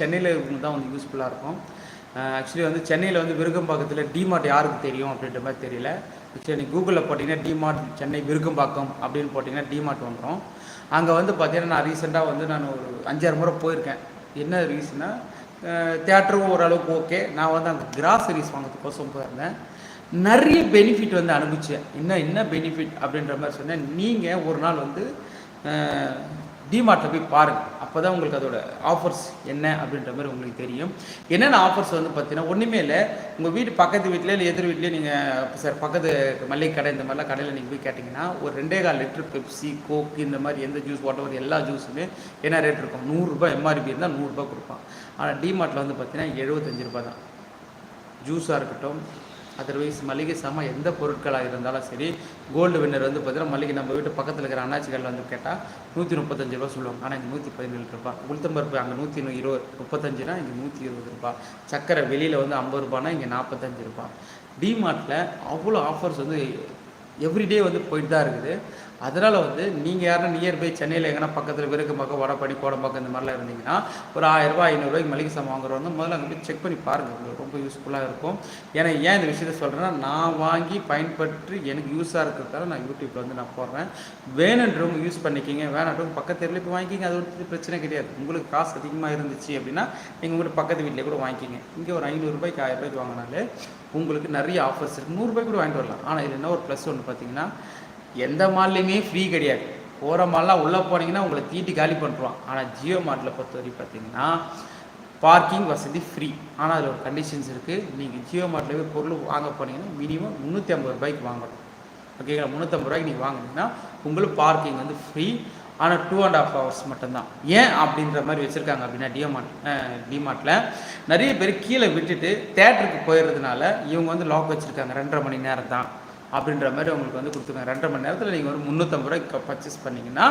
சென்னையில் இருக்கவங்க தான் வந்து யூஸ்ஃபுல்லாக இருக்கும். ஆக்சுவலி வந்து சென்னையில் வந்து விருகம்பாக்கத்தில் டிமார்ட் யாருக்கு தெரியும் அப்படின்ற மாதிரி தெரியல. ஆக்சுவலி நீங்கள் கூகுளில் போட்டிங்கன்னா டிமார்ட் சென்னை விருகம்பாக்கம் அப்படின்னு போட்டிங்கன்னா டிமார்ட் வந்துடும் அங்கே வந்து பார்த்தீங்கன்னா நான் ரீசெண்டாக வந்து நான் ஒரு அஞ்சாறு முறை போயிருக்கேன். என்ன ரீசனா தேட்டரும் ஓரளவுக்கு ஓகே நான் வந்து அங்கே கிராசரிஸ் வாங்கிறதுக்கோசம் போயிருந்தேன். நிறைய பெனிஃபிட் வந்து அனுபவிச்சேன். என்ன என்ன பெனிஃபிட் அப்படின்ற மாதிரி சொன்னேன். நீங்கள் ஒரு நாள் வந்து டிமார்ட்டில் போய் பாருங்கள் அப்போ தான் உங்களுக்கு அதோட ஆஃபர்ஸ் என்ன அப்படின்ற மாதிரி உங்களுக்கு தெரியும். என்னென்ன ஆஃபர்ஸ் வந்து பார்த்தீங்கன்னா ஒன்றுமே இல்லை. உங்கள் வீட்டு பக்கத்து வீட்டிலே இல்லை எதிர் வீட்லேயே நீங்கள் சார் பக்கத்து மல்லிகை கடை இந்த மாதிரிலாம் கடையில் நீங்கள் போய் கேட்டிங்கன்னா ஒரு ரெண்டே கால் லிட்டர் பெப்சி கோக் இந்த மாதிரி எந்த ஜூஸ் வாட்டர் எல்லா ஜூஸுமே என்ன ரேட் இருக்கும்? நூறுரூபா எம்ஆர்பி இருந்தால் நூறுரூபா கொடுப்பான். ஆனால் டிமார்ட்டில் வந்து பார்த்தீங்கன்னா எழுபத்தஞ்சு ரூபா தான். ஜூஸாக இருக்கட்டும் அதர்வைஸ் மளிகை சாமான் எந்த பொருட்களாக இருந்தாலும் சரி கோல்டு வின்னர் வந்து பார்த்தீங்கன்னா மளிகை நம்ம வீட்டு பக்கத்தில் இருக்கிற அண்ணாச்சி கடையில் வந்து கேட்டால் நூற்றி முப்பத்தஞ்சு ரூபா சொல்லுவாங்க. ஆனால் இங்கே நூற்றி பதினேழு ரூபா உளுத்தம்பருப்பு அங்கே நூற்றி இருபது முப்பத்தஞ்சுனா இங்கே நூற்றி இருபது ரூபா சக்கரை வெளியில் வந்து ஐம்பது ரூபானா இங்கே நாற்பத்தஞ்சு ரூபா டிமார்ட்டில் அவ்வளோ ஆஃபர்ஸ் வந்து எவ்ரிடே வந்து போயிட்டு தான் இருக்குது. அதனால் வந்து நீங்கள் யாரும் நியர்பை சென்னையில் எங்கன்னா பக்கத்தில் விருக்கம்பாக்கம் வடபடி கோடம்பாக்கம் இந்த மாதிரிலாம் இருந்தீங்கன்னா ஒரு ஆயிரரூபா ஐநூறுரூவாய்க்கு மளிகை சாமான் வாங்குறவங்க முதல்ல அங்கே போய் செக் பண்ணி பாருங்கள் உங்களுக்கு ரொம்ப யூஸ்ஃபுல்லாக இருக்கும். ஏன்னா ஏன் இந்த விஷயத்த சொல்கிறேன்னா நான் வாங்கி பயன்பற்றி எனக்கு யூஸாக இருக்கிறதால நான் யூடியூப்பில் வந்து நான் போடுறேன். வேணுன்றவங்க யூஸ் பண்ணிக்கிங்க. வேணான்றவங்க பக்கத்து தெருவில் போய் வாங்கிக்கிங்க. அது ஒரு பிரச்சனை கிடையாது. உங்களுக்கு காசு அதிகமாக இருந்துச்சு அப்படின்னா நீங்கள் உங்கள்கிட்ட பக்கத்து வீட்டிலே கூட வாங்கிக்கிங்க. இங்கே ஒரு ஐநூறுரூபாய்க்கு ஆயிரம் ரூபாய்க்கு வாங்கினாலே உங்களுக்கு நிறைய ஆஃபர்ஸ் இருக்குது நூறுரூபாய்க்கு கூட வாங்கிட்டு வரலாம். ஆனால் இது என்ன ஒரு ப்ளஸ் ஒன்று பார்த்தீங்கன்னா எந்த மால்லையுமே ஃப்ரீ கிடையாது. போகிற மால்லாம் உள்ளே போனீங்கன்னா உங்களை தீட்டி காலி பண்ணுறான் ஆனால் ஜியோ மார்ட்டில் பொறுத்த வரைக்கும் பார்த்தீங்கன்னா பார்க்கிங் வசதி ஃப்ரீ ஆனால் அதில் ஒரு கண்டிஷன்ஸ் இருக்குது நீங்கள் ஜியோ மார்ட்டில் போய் பொருள் வாங்க போனீங்கன்னா மினிமம் முந்நூற்றி ஐம்பது ரூபாய்க்கு வாங்கணும். ஓகேங்களா முந்நூற்றம்பது ரூபாய்க்கு நீங்கள் வாங்கினீங்கன்னா உங்களுக்கு பார்க்கிங் வந்து ஃப்ரீ ஆனால் டூ அண்ட் ஆஃப் ஹவர்ஸ் மட்டும்தான். ஏன் அப்படின்ற மாதிரி வச்சுருக்காங்க அப்படின்னா டிமார்ட் டிமார்ட்டில் நிறைய பேர் கீழே விட்டுட்டு தேட்டருக்கு போயிடுறதுனால இவங்க வந்து லாக் வச்சுருக்காங்க. ரெண்டரை மணி நேரம் தான் அப்படின்ற மாதிரி உங்களுக்கு வந்து கொடுத்துருக்காங்க. ரெண்டரை மணி நேரத்தில் நீங்கள் ஒரு முந்நூற்றம்பது ரூபாய்க்கு பர்ச்சேஸ் பண்ணிங்கன்னா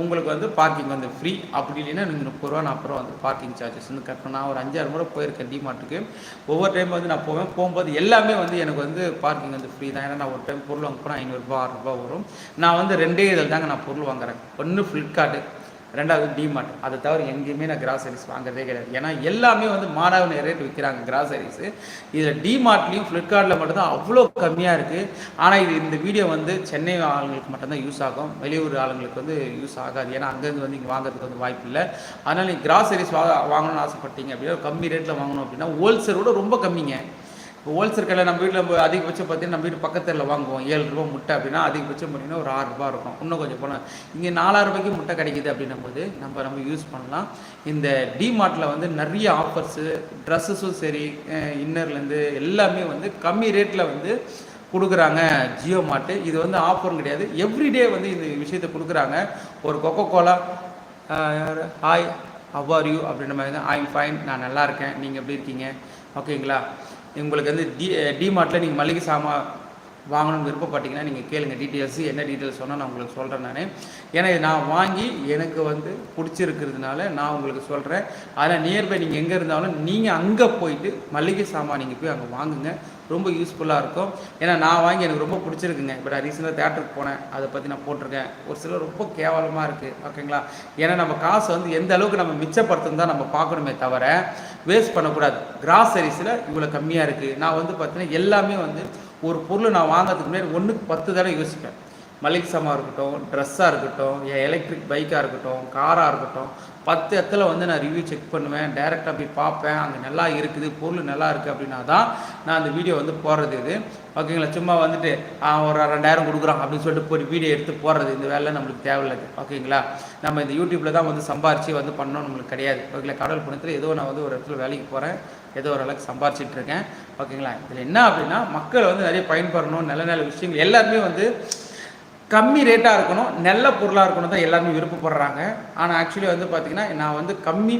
உங்களுக்கு வந்து பார்க்கிங் வந்து ஃப்ரீ அப்படி இல்லைன்னா நீங்கள் முப்பது ரூபா நாற்பது ரூபா வந்து பார்க்கிங் சார்ஜஸ் வந்து கட்டணும் நான் ஒரு அஞ்சாறு முறை போயிருக்கேன் டிமார்ட்டுக்கு ஒவ்வொரு டைம் வந்து நான் போவேன். போகும்போது எல்லாமே வந்து எனக்கு வந்து பார்க்கிங் வந்து ஃப்ரீ தான். ஏன்னா நான் ஒரு டைம் பொருள் வாங்க போனால் ஐநூறுரூபா ஆறுரூபா வரும். நான் வந்து ரெண்டே இதில் தாங்க நான் பொருள் வாங்குறேன். ஒன்று ஃப்ளிப்கார்ட்டு ரெண்டாவது டிமார்ட் அதை தவிர எங்கேயுமே நான் கிராசரிஸ் வாங்குறதே கிடையாது. ஏன்னா எல்லாமே வந்து மாணவ ரேட் விற்கிறாங்க கிராசரிஸ் இதில் டிமார்ட்லேயும் ஃப்ளிப்கார்ட்டில் மட்டும்தான் அவ்வளோ கம்மியாக இருக்குது ஆனால் இது இந்த வீடியோ வந்து சென்னை ஆளுங்களுக்கு மட்டும்தான் யூஸ் ஆகும். வெளியூர் ஆளுங்களுக்கு வந்து யூஸ் ஆகாது. ஏன்னா அங்கேருந்து வந்து இங்கே வாங்குறதுக்கு வந்து வாய்ப்பு இல்லை. அதனால் நீங்கள் கிராசரிஸ் வா வாங்கணும்னு ஆசைப்பட்டீங்க அப்படின்னா கம்மி ரேட்டில் வாங்கணும் அப்படின்னா ஹோல்சேல் கூட ரொம்ப கம்மிங்க. இப்போ ஹோல்சேல் கடையில் நம்ம வீட்டில் அதிகபட்சம் பார்த்தீங்கன்னா நம்ம வீட்டு பக்கத்தில் வாங்குவோம். ஏழு ரூபா முட்டை அப்படின்னா அதிகபட்சம் பார்த்தீங்கன்னா ஒரு ஆறு ரூபா இருக்கும். இன்னும் கொஞ்சம் போனால் இங்கே நாலாயிரம் ரூபாய்க்கு முட்டை கிடைக்குது அப்படின்னும் போது நம்ம நம்ம யூஸ் பண்ணலாம். இந்த டிமார்ட்டில் வந்து நிறைய ஆஃபர்ஸு ட்ரெஸ்ஸஸும் சரி இன்னர்லேருந்து எல்லாமே வந்து கம்மி ரேட்டில் வந்து கொடுக்குறாங்க ஜியோ மார்ட்டு இது வந்து ஆஃபரும் கிடையாது. எவ்ரிடே வந்து இந்த விஷயத்தை கொடுக்குறாங்க. ஒரு Coca Cola hi how are you அப்படின்ற மாதிரி தான். ஐம் ஃபைன் நான் நல்லா இருக்கேன். நீங்கள் எப்படி இருக்கீங்க? ஓகேங்களா உங்களுக்கு வந்து டி டிமார்ட்டில் நீங்கள் மளிகை சாமான் வாங்கணும்னு விருப்பப்பட்டீங்கன்னா நீங்கள் கேளுங்க. டீட்டெயில்ஸ் என்ன டீட்டெயில்ஸ் சொன்னால் நான் உங்களுக்கு சொல்கிறேன் நான். ஏன்னா இது நான் வாங்கி எனக்கு வந்து பிடிச்சிருக்கிறதுனால நான் உங்களுக்கு சொல்கிறேன் அதில் நியர்பை நீங்கள் எங்கே இருந்தாலும் நீங்கள் அங்கே போயிட்டு மளிகை சாமான் நீங்கள் போய் அங்கே வாங்குங்க. ரொம்ப யூஸ்ஃபுல்லாக இருக்கும். ஏன்னா நான் வாங்கி எனக்கு ரொம்ப பிடிச்சிருக்குங்க. இப்போ நான் ரீசெண்டாக தேட்டருக்கு போனேன். அதை பற்றி நான் போட்டிருக்கேன். ஒரு சிலர் ரொம்ப கேவலமாக இருக்குது ஓகேங்களா? ஏன்னா நம்ம காசு வந்து எந்த அளவுக்கு நம்ம மிச்சப்படுத்துன்னு தான் நம்ம பார்க்கணுமே தவிர வேஸ்ட் பண்ணக்கூடாது. கிராசரிஸில் இவ்வளோ கம்மியாக இருக்குது நான் வந்து பார்த்தீங்கன்னா எல்லாமே வந்து ஒரு பொருள் நான் வாங்கிறதுக்கு முன்னாடி ஒன்றுக்கு பத்து தடவை யோசிப்பேன். மளிகை சாமான் இருக்கட்டும் ட்ரெஸ்ஸாக இருக்கட்டும் என் எலக்ட்ரிக் பைக்காக இருக்கட்டும் காராக இருக்கட்டும் பத்து இடத்துல வந்து நான் ரிவ்யூ செக் பண்ணுவேன் டைரெக்டாக போய் பார்ப்பேன் அங்கே நல்லா இருக்குது பொருள் நல்லா இருக்குது அப்படின்னா தான் நான் அந்த வீடியோ வந்து போடுறது இது. ஓகேங்களா சும்மா வந்துட்டு ஒரு ரெண்டாயிரம் கொடுக்குறோம் அப்படின்னு சொல்லிட்டு போய் வீடியோ எடுத்து போடுறது இந்த வேலை நம்மளுக்கு தேவையில்லை ஓகேங்களா நம்ம இந்த யூடியூப்பில் தான் வந்து சம்பாரித்து வந்து பண்ணணும் நம்மளுக்கு கிடையாது. ஓகேங்களா கடவுள் பணத்தில் ஏதோ நான் வந்து ஒரு இடத்துல வேலைக்கு போகிறேன் ஏதோ ஒரு அளவுக்கு சம்பாரிச்சிட்டு இருக்கேன். ஓகேங்களா இதில் என்ன அப்படின்னா மக்கள் வந்து நிறைய பயன்பெறணும் நல்ல நல்ல விஷயங்கள் எல்லாருமே வந்து கம்மி ரேட்டாக இருக்கணும் நல்ல பொருளாக இருக்கணும் தான் எல்லாருமே விருப்பப்படுறாங்க. ஆனால் ஆக்சுவலி வந்து பார்த்திங்கன்னா நான் வந்து கம்மி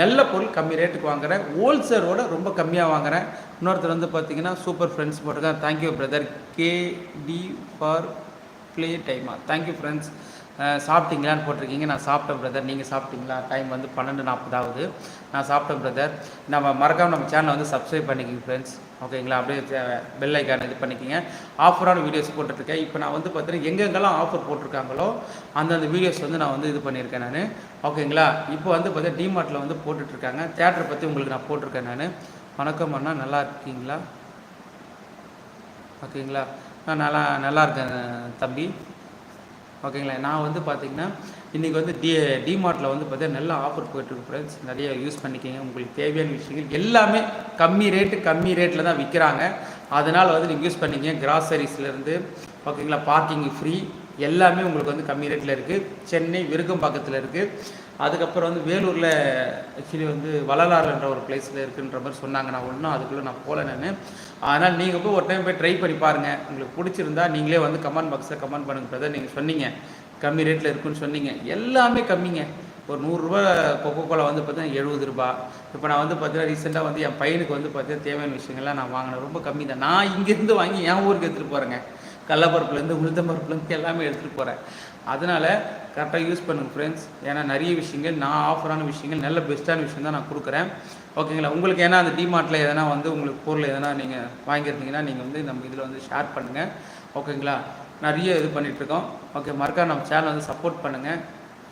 நல்ல பொருள் கம்மி ரேட்டுக்கு வாங்குறேன். ஹோல்சேலோட ரொம்ப கம்மியாக வாங்குறேன். இன்னொருத்தர் வந்து பார்த்திங்கன்னா சூப்பர் ஃப்ரெண்ட்ஸ் போட்டிருக்கேன் thank you brother K D for play டைமா தேங்க்யூ ஃப்ரெண்ட்ஸ் சாப்பிட்டீங்களான்னு போட்டிருக்கீங்க. நான் சாப்பிட்டேன் பிரதர் நீங்கள் சாப்பிட்டீங்களா? டைம் வந்து பன்னெண்டு நாற்பதாவது. நான் சாப்பிட்டேன் பிரதர் நம்ம மறக்காம நம்ம சேனலை வந்து சப்ஸ்கிரைப் பண்ணிக்கிங்க ஃப்ரெண்ட்ஸ் ஓகேங்களா? அப்படியே பெல் ஐக்கான் இது பண்ணிக்கோங்க. ஆஃபரான வீடியோஸ் போட்டுட்ருக்கேன். இப்போ நான் வந்து பார்த்தீங்கன்னா எங்கெங்கெல்லாம் ஆஃபர் போட்டிருக்காங்களோ அந்தந்த வீடியோஸ் வந்து நான் வந்து இது பண்ணியிருக்கேன் நான். ஓகேங்களா? இப்போ வந்து பார்த்தீங்கன்னா டிமார்ட்டில் வந்து போட்டுட்ருக்காங்க. தேட்டரை பற்றி உங்களுக்கு நான் போட்டிருக்கேன் நான். வணக்கம் அண்ணா. நல்லா இருக்கீங்களா? ஓகேங்களா? நான் நல்லா நல்லா இருக்கேன் தம்பி. ஓகேங்களா? நான் வந்து பார்த்தீங்கன்னா இன்றைக்கி வந்து டி டிமார்ட்டில் வந்து பார்த்தீங்கன்னா நல்ல ஆஃபர் போயிட்டுருக்கு ஃப்ரெண்ட்ஸ் நிறைய யூஸ் பண்ணிக்கிங்க. உங்களுக்கு தேவையான விஷயங்கள் எல்லாமே கம்மி ரேட்டு கம்மி ரேட்டில் தான் விற்கிறாங்க அதனால் வந்து நீங்கள் யூஸ் பண்ணிக்கிங்க. கிராசரிஸ்லேருந்து ஓகேங்களா? பார்க்கிங் ஃப்ரீ எல்லாமே உங்களுக்கு வந்து கம்மி ரேட்டில் இருக்குது சென்னை விருகம்பாக்கத்தில் இருக்குது அதுக்கப்புறம் வந்து வேலூரில் ஆக்சுவலி வந்து வள்ளலாறுன்ற ஒரு பிளேஸில் இருக்குன்ற மாதிரி சொன்னாங்க. நான் ஒன்றும் அதுக்குள்ளே நான் போகல நான். அதனால் நீங்கள் போய் ஒரு டைம் போய் ட்ரை பண்ணி பாருங்கள் உங்களுக்கு பிடிச்சிருந்தா நீங்களே வந்து கமெண்ட் பாக்ஸில் கமெண்ட் பண்ணுங்க பிரதர் நீங்கள் சொன்னீங்க. கம்மி ரேட்டில் இருக்குன்னு சொன்னீங்க. எல்லாமே கம்மிங்க. ஒரு நூறுரூவா கொக்கோ கோலா வந்து பார்த்தீங்கன்னா எழுபது ரூபா. இப்போ நான் வந்து பார்த்தீங்கன்னா ரீசெண்டாக வந்து என் பையனுக்கு வந்து பார்த்தீங்கன்னா தேவையான விஷயங்கள்லாம் நான் வாங்கினேன். ரொம்ப கம்மி தான் நான் இங்கேருந்து வாங்கி என் ஊருக்கு எடுத்துகிட்டு போகிறேங்க கடலப்பருப்புலேருந்து உளுத்தம்பருப்புலேருந்து எல்லாமே எடுத்துகிட்டு போகிறேன் அதனால் கரெக்டாக யூஸ் பண்ணுங்கள் ஃப்ரெண்ட்ஸ் ஏன்னா நிறைய விஷயங்கள் நான் ஆஃபரான விஷயங்கள் நல்ல பெஸ்ட்டான விஷயம் தான் நான் கொடுக்குறேன். ஓகேங்களா உங்களுக்கு ஏன்னா அந்த டிமார்ட்டில் எதனா வந்து உங்களுக்கு பொருள் எதனா நீங்கள் வாங்கியிருந்தீங்கன்னா நீங்கள் வந்து நம்ம இதில் வந்து ஷேர் பண்ணுங்கள் ஓகேங்களா நிறைய இது பண்ணிகிட்ருக்கோம் ஓகே மறக்காம நம்ம சேனல் வந்து சப்போர்ட் பண்ணுங்கள்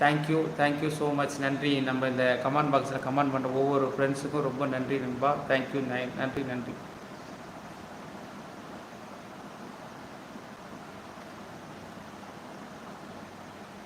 தேங்க்யூ தேங்க்யூ ஸோ மச் நன்றி. நம்ம இந்த கமெண்ட் பாக்ஸில் கமெண்ட் பண்ணுற ஒவ்வொரு ஃப்ரெண்ட்ஸுக்கும் ரொம்ப நன்றி நண்பா. தேங்க்யூ நன்றி நன்றி.